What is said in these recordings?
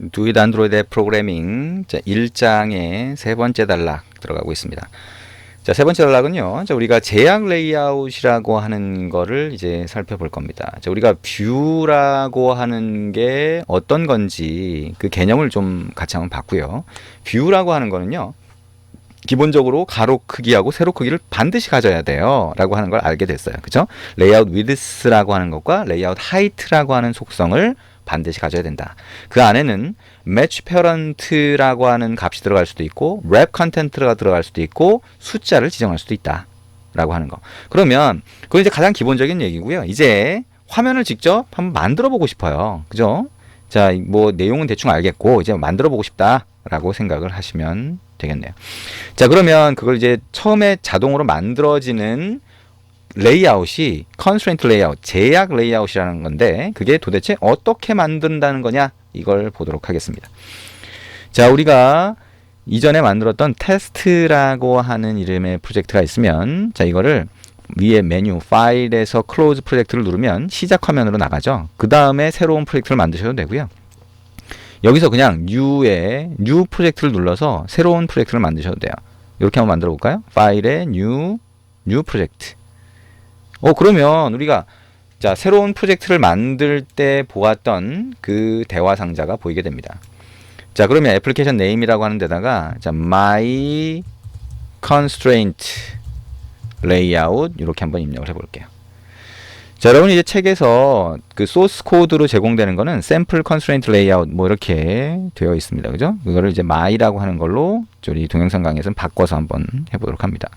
Android 앱 프로그래밍 자, 1장의 세 번째 단락 들어가고 있습니다. 자, 세 번째 단락은요. 자, 우리가 제약 레이아웃이라고 하는 거를 이제 살펴볼 겁니다. 자, 우리가 뷰라고 하는 게 어떤 건지 그 개념을 좀 같이 한번 봤고요. 뷰라고 하는 거는요. 기본적으로 가로 크기하고 세로 크기를 반드시 가져야 돼요. 라고 하는 걸 알게 됐어요. 그죠? 레이아웃 위드스라고 하는 것과 레이아웃 하이트라고 하는 속성을 반드시 가져야 된다. 그 안에는 매치 페어런트라고 하는 값이 들어갈 수도 있고 랩 컨텐트가 들어갈 수도 있고 숫자를 지정할 수도 있다. 라고 하는 거. 그러면 그건 이제 가장 기본적인 얘기고요. 이제 화면을 직접 한번 만들어 보고 싶어요. 그죠? 자, 뭐 내용은 대충 알겠고 이제 만들어 보고 싶다라고 생각을 하시면 되겠네요. 자, 그러면 그걸 이제 처음에 자동으로 만들어지는 레이아웃이 컨스트레인트 레이아웃, 제약 레이아웃이라는 건데 그게 도대체 어떻게 만든다는 거냐 이걸 보도록 하겠습니다. 자, 우리가 이전에 만들었던 테스트라고 하는 이름의 프로젝트가 있으면 자, 이거를 위에 메뉴 파일에서 클로즈 프로젝트를 누르면 시작 화면으로 나가죠. 그 다음에 새로운 프로젝트를 만드셔도 되고요. 여기서 그냥 뉴에 뉴 프로젝트를 눌러서 새로운 프로젝트를 만드셔도 돼요. 이렇게 한번 만들어 볼까요? 파일에 뉴, 뉴 프로젝트. 어, 그러면 우리가 자, 새로운 프로젝트를 만들 때 보았던 그 대화 상자가 보이게 됩니다. 자, 그러면 애플리케이션 네임이라고 하는 데다가 자, my constraint layout 이렇게 한번 입력을 해 볼게요. 자, 여러분 이제 책에서 그 소스 코드로 제공되는 거는 샘플 컨스트레인트 레이아웃 뭐 이렇게 되어 있습니다. 그죠? 그거를 이제 my라고 하는 걸로 저희 동영상 강의에서는 바꿔서 한번 해 보도록 합니다.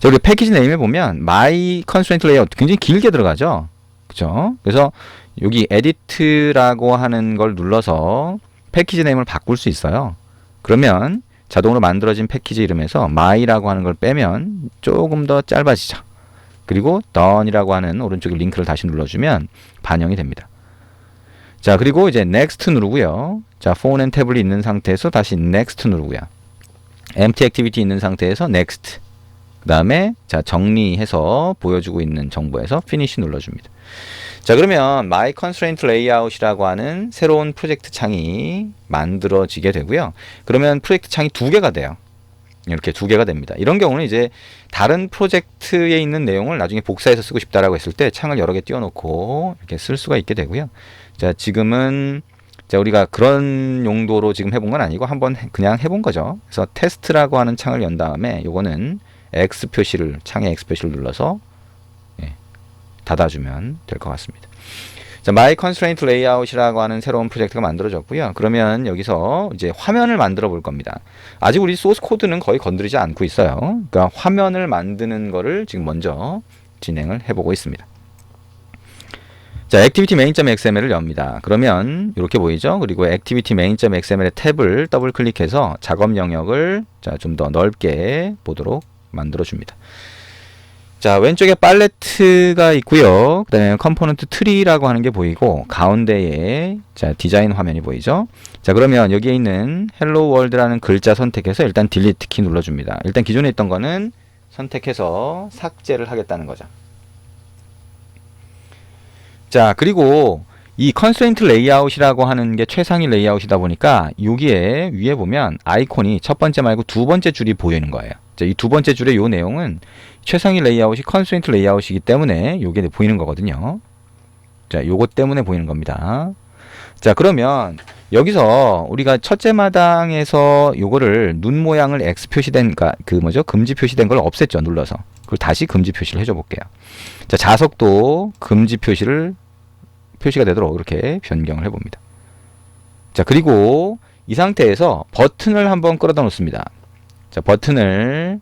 자, 우리 패키지 네임에 보면 my constraint layout 굉장히 길게 들어가죠. 그죠? 그래서 여기 edit라고 하는 걸 눌러서 패키지 네임을 바꿀 수 있어요. 그러면 자동으로 만들어진 패키지 이름에서 my라고 하는 걸 빼면 조금 더 짧아지죠. 그리고 done이라고 하는 오른쪽에 링크를 다시 눌러주면 반영이 됩니다. 자, 그리고 이제 next 누르고요. 자, phone and tablet이 있는 상태에서 다시 next 누르고요. empty activity 있는 상태에서 next. 그 다음에 자, 정리해서 보여주고 있는 정보에서 finish 눌러줍니다. 자, 그러면 my constraint layout이라고 하는 새로운 프로젝트 창이 만들어지게 되고요. 그러면 프로젝트 창이 두 개가 돼요. 이렇게 두 개가 됩니다. 이런 경우는 이제 다른 프로젝트에 있는 내용을 나중에 복사해서 쓰고 싶다라고 했을 때 창을 여러 개 띄워놓고 이렇게 쓸 수가 있게 되고요. 자, 지금은 자, 우리가 그런 용도로 지금 해본 건 아니고 한번 그냥 해본 거죠. 그래서 테스트라고 하는 창을 연 다음에 요거는 X 표시를 창에 X 표시를 눌러서 예, 닫아주면 될 것 같습니다. 자, My Constraint Layout이라고 하는 새로운 프로젝트가 만들어졌고요. 그러면 여기서 이제 화면을 만들어 볼 겁니다. 아직 우리 소스 코드는 거의 건드리지 않고 있어요. 그러니까 화면을 만드는 거를 지금 먼저 진행을 해보고 있습니다. 자, activity main.xml을 엽니다. 그러면 이렇게 보이죠? 그리고 activity main.xml의 탭을 더블 클릭해서 작업 영역을 좀 더 넓게 보도록 만들어 줍니다. 자, 왼쪽에 팔레트가 있고요. 그 다음에 컴포넌트 트리라고 하는 게 보이고, 가운데에 자, 디자인 화면이 보이죠? 자, 그러면 여기에 있는 헬로 월드라는 글자 선택해서 일단 딜리트 키 눌러줍니다. 일단 기존에 있던 거는 선택해서 삭제를 하겠다는 거죠. 자, 그리고 이 컨스트레인트 레이아웃이라고 하는 게 최상위 레이아웃이다 보니까 여기에 위에 보면 아이콘이 첫 번째 말고 두 번째 줄이 보이는 거예요. 자, 이두 번째 줄의 요 내용은 최상위 레이아웃이 컨스트레인트 레이아웃이기 때문에 요게 보이는 거거든요. 자, 요것 때문에 보이는 겁니다. 자, 그러면 여기서 우리가 첫째 마당에서 요거를 눈 모양을 X 표시된 그 뭐죠? 금지 표시된 걸 없앴죠. 눌러서. 그걸 다시 금지 표시를 해줘 볼게요. 자, 자석도 금지 표시를 표시가 되도록 이렇게 변경을 해 봅니다. 자, 그리고 이 상태에서 버튼을 한번 끌어다 놓습니다. 자, 버튼을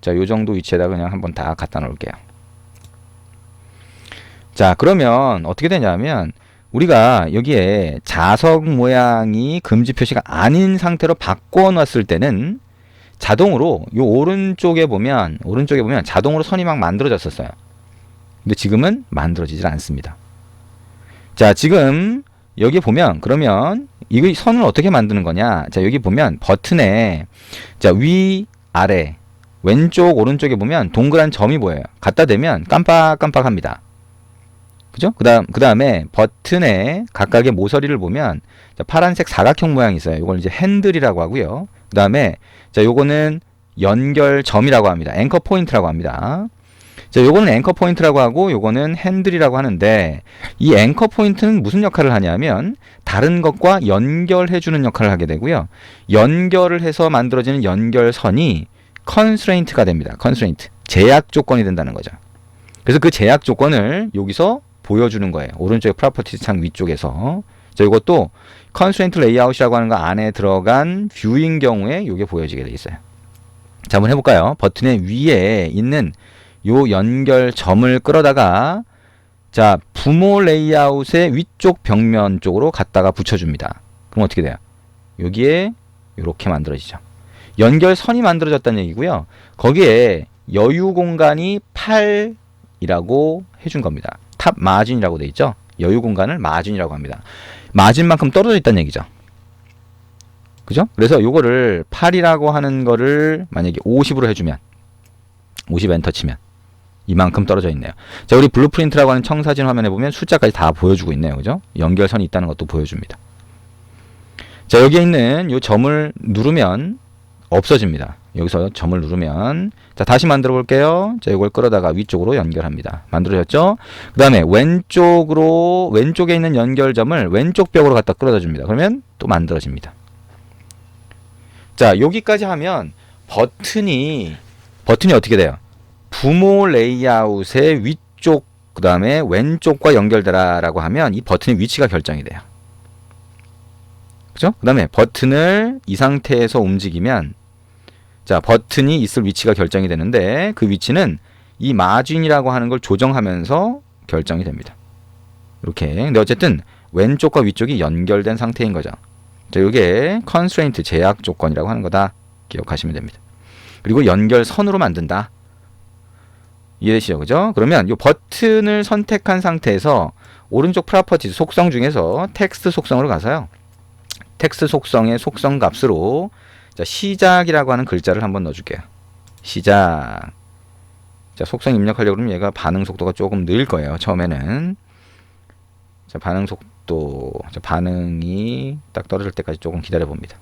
자, 요 정도 위치에다 그냥 한번 다 갖다 놓을게요. 자, 그러면 어떻게 되냐면 우리가 여기에 자석 모양이 금지 표시가 아닌 상태로 바꿔 놨을 때는 자동으로 요 오른쪽에 보면 오른쪽에 보면 자동으로 선이 막 만들어졌었어요. 근데 지금은 만들어지질 않습니다. 자, 지금 여기 보면 그러면 이거 선을 어떻게 만드는 거냐? 자, 여기 보면 버튼에 자, 위 아래 왼쪽 오른쪽에 보면 동그란 점이 보여요. 갖다 대면 깜빡깜빡합니다. 그죠? 그다음 그다음에 버튼의 각각의 모서리를 보면 자, 파란색 사각형 모양이 있어요. 이걸 이제 핸들이라고 하고요. 그다음에 자, 요거는 연결점이라고 합니다. 앵커 포인트라고 합니다. 자, 요거는 앵커 포인트라고 하고 요거는 핸들이라고 하는데 이 앵커 포인트는 무슨 역할을 하냐면 다른 것과 연결해 주는 역할을 하게 되고요. 연결을 해서 만들어지는 연결선이 컨스트레인트가 됩니다. 컨스트레인트. 제약 조건이 된다는 거죠. 그래서 그 제약 조건을 여기서 보여주는 거예요. 오른쪽에 프로퍼티스 창 위쪽에서. 자, 이것도 컨스트레인트 레이아웃이라고 하는 거 안에 들어간 뷰인 경우에 이게 보여지게 돼 있어요. 자, 한번 해볼까요? 버튼의 위에 있는 요 연결점을 끌어다가 자, 부모 레이아웃의 위쪽 벽면 쪽으로 갖다가 붙여줍니다. 그럼 어떻게 돼요? 여기에 이렇게 만들어지죠. 연결선이 만들어졌다는 얘기고요. 거기에 여유 공간이 8이라고 해준 겁니다. 탑 마진이라고 돼 있죠. 여유 공간을 마진이라고 합니다. 마진만큼 떨어져 있다는 얘기죠. 그죠? 그래서 요거를 8이라고 하는 거를 만약에 50으로 해주면 50 엔터 치면 이만큼 떨어져 있네요. 자, 우리 블루프린트라고 하는 청사진 화면에 보면 숫자까지 다 보여주고 있네요. 그죠? 연결선이 있다는 것도 보여줍니다. 자, 여기에 있는 요 점을 누르면 없어집니다. 여기서 점을 누르면 자 다시 만들어 볼게요. 자 이걸 끌어다가 위쪽으로 연결합니다. 만들어졌죠? 그 다음에 왼쪽으로 왼쪽에 있는 연결점을 왼쪽 벽으로 갖다 끌어다 줍니다. 그러면 또 만들어집니다. 자 여기까지 하면 버튼이 버튼이 어떻게 돼요? 부모 레이아웃의 위쪽 그 다음에 왼쪽과 연결되라라고 하면 이 버튼의 위치가 결정이 돼요. 그죠? 그 다음에 버튼을 이 상태에서 움직이면 자 버튼이 있을 위치가 결정이 되는데 그 위치는 이 마진이라고 하는 걸 조정하면서 결정이 됩니다. 이렇게 근데 어쨌든 왼쪽과 위쪽이 연결된 상태인 거죠. 자 이게 컨스트레인트 제약 조건이라고 하는 거다 기억하시면 됩니다. 그리고 연결선으로 만든다. 이해되시죠? 그죠? 그러면 이 버튼을 선택한 상태에서 오른쪽 프로퍼티즈 속성 중에서 텍스트 속성으로 가서요. 텍스트 속성의 속성 값으로 자, 시작이라고 하는 글자를 한번 넣어줄게요. 시작. 자, 속성 입력하려고 그러면 얘가 반응 속도가 조금 늘 거예요. 처음에는. 자, 반응 속도, 자, 반응이 딱 떨어질 때까지 조금 기다려 봅니다.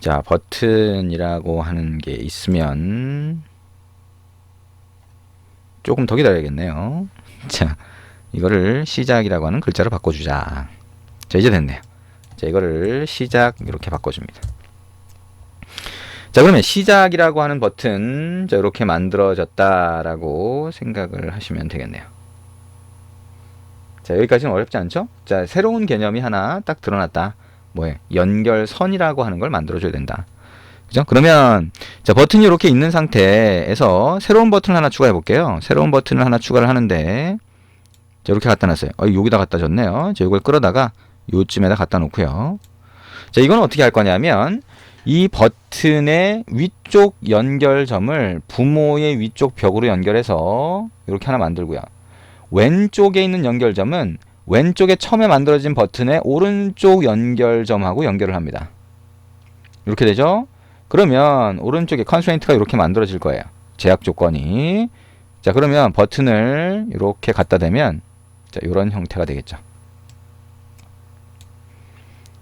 자, 버튼이라고 하는 게 있으면 조금 더 기다려야겠네요. 자, 이거를 시작이라고 하는 글자로 바꿔주자. 자, 이제 됐네요. 자, 이거를 시작 이렇게 바꿔줍니다. 자, 그러면 시작이라고 하는 버튼 자, 이렇게 만들어졌다라고 생각을 하시면 되겠네요. 자, 여기까지는 어렵지 않죠? 자, 새로운 개념이 하나 딱 드러났다. 뭐예요? 연결선이라고 하는 걸 만들어줘야 된다. 그죠? 그러면 자 버튼이 이렇게 있는 상태에서 새로운 버튼을 하나 추가해 볼게요. 새로운 버튼을 하나 추가를 하는데 자 이렇게 갖다 놨어요. 어, 여기다 갖다 줬네요. 자 이걸 끌어다가 요쯤에다 갖다 놓고요. 자, 이건 어떻게 할 거냐면 이 버튼의 위쪽 연결점을 부모의 위쪽 벽으로 연결해서 이렇게 하나 만들고요. 왼쪽에 있는 연결점은 왼쪽에 처음에 만들어진 버튼의 오른쪽 연결점하고 연결을 합니다. 이렇게 되죠? 그러면 오른쪽에 컨스트레인트가 이렇게 만들어질 거예요. 제약 조건이. 자, 그러면 버튼을 이렇게 갖다 대면 자, 이런 형태가 되겠죠.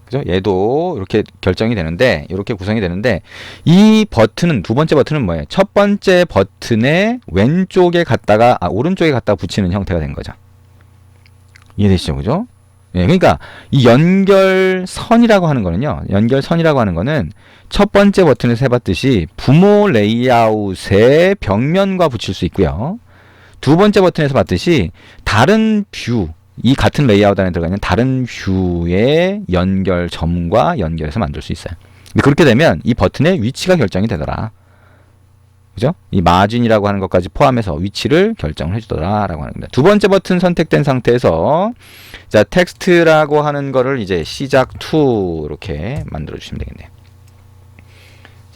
그죠? 얘도 이렇게 결정이 되는데 이렇게 구성이 되는데 이 버튼은 두 번째 버튼은 뭐예요? 첫 번째 버튼의 왼쪽에 갖다가 아 오른쪽에 갖다 붙이는 형태가 된 거죠. 이해되시죠? 그죠? 예, 그러니까 이 연결선이라고 하는 거는요. 연결선이라고 하는 거는 첫 번째 버튼에서 해봤듯이 부모 레이아웃의 벽면과 붙일 수 있고요. 두 번째 버튼에서 봤듯이 다른 뷰, 이 같은 레이아웃 안에 들어가 있는 다른 뷰의 연결점과 연결해서 만들 수 있어요. 그렇게 되면 이 버튼의 위치가 결정이 되더라. 그죠? 이 마진이라고 하는 것까지 포함해서 위치를 결정을 해주더라라고 하는 겁니다. 두 번째 버튼 선택된 상태에서 자 텍스트라고 하는 거를 이제 시작 투 이렇게 만들어 주시면 되겠네요.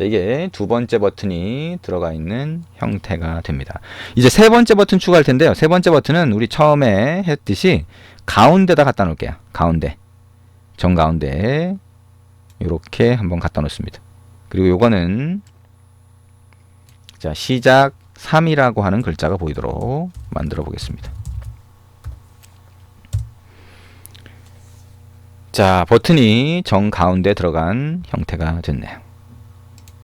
자, 이게 두 번째 버튼이 들어가 있는 형태가 됩니다. 이제 세 번째 버튼 추가할 텐데요. 세 번째 버튼은 우리 처음에 했듯이 가운데다 갖다 놓을게요. 가운데. 정 가운데. 이렇게 한번 갖다 놓습니다. 그리고 요거는 자, 시작 3이라고 하는 글자가 보이도록 만들어 보겠습니다. 자, 버튼이 정 가운데 들어간 형태가 됐네요.